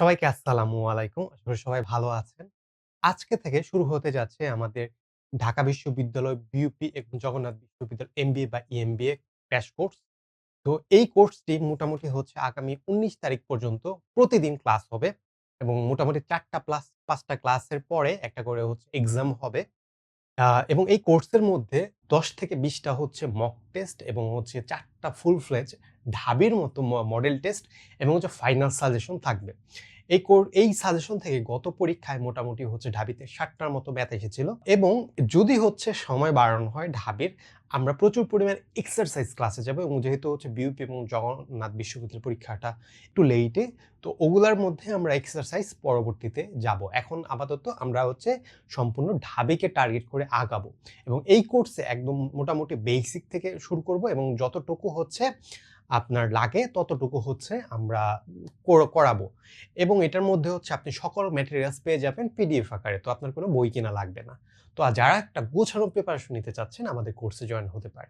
সবাইকে আসসালামু আলাইকুম। আশা করি সবাই ভালো আছেন। আজকে থেকে শুরু হতে যাচ্ছে আমাদের ঢাকা বিশ্ববিদ্যালয় বিউপি এবং জগন্নাথ বিশ্ববিদ্যালয় এমবিএ বা ইএমবিএ ক্র্যাশ কোর্স। তো এই কোর্সটি মোটামুটি হচ্ছে আগামী ১৯ তারিখ পর্যন্ত প্রতিদিন ক্লাস হবে এবং মোটামুটি চারটা প্লাস পাঁচটা ক্লাসের পরে একটা করে হচ্ছে এক্সাম হবে। এবং এই কোর্সের মধ্যে ১০ থেকে বিশটা হচ্ছে মক টেস্ট এবং হচ্ছে চারটা ফুল ফ্লেজ ঢাবির মতো মডেল টেস্ট এবং হচ্ছে ফাইনাল সাজেশন থাকবে। এই কোর এই সাজেশন থেকে গত পরীক্ষায় মোটামুটি হচ্ছে ঢাবিতে ৬০ টার মতো ম্যাথ এসেছিল এবং যদি হচ্ছে সময় বাড়ানো হয় ঢাবির, আমরা প্রচুর পরিমাণে এক্সারসাইজ ক্লাসে যাব এবং যেহেতু হচ্ছে বিউপি এবং জগন্নাথ বিশ্ববিদ্যালয়ের পরীক্ষাটা একটু লেইটে, তো ওগুলার মধ্যে আমরা এক্সারসাইজ পরবর্তীতে যাব। এখন আপাতত আমরা হচ্ছে সম্পূর্ণ ঢাবিকে টার্গেট করে আগাবো এবং এই কোর্সে একদম মোটামুটি বেসিক থেকে শুরু করব এবং যতটুকু হচ্ছে আপনার লাগে, ততটুকু হচ্ছে আমরা করাবো এবং এটার মধ্যে হচ্ছে আপনি সকল ম্যাটেরিয়ালস পেয়ে যাবেন পিডিএফ আকারে। তো আপনার কোনো বই কেনা লাগবে না। তো যারা একটা গোছানো প্রিপারেশন নিতে চাচ্ছেন, আমাদের কোর্সে জয়েন হতে পারেন।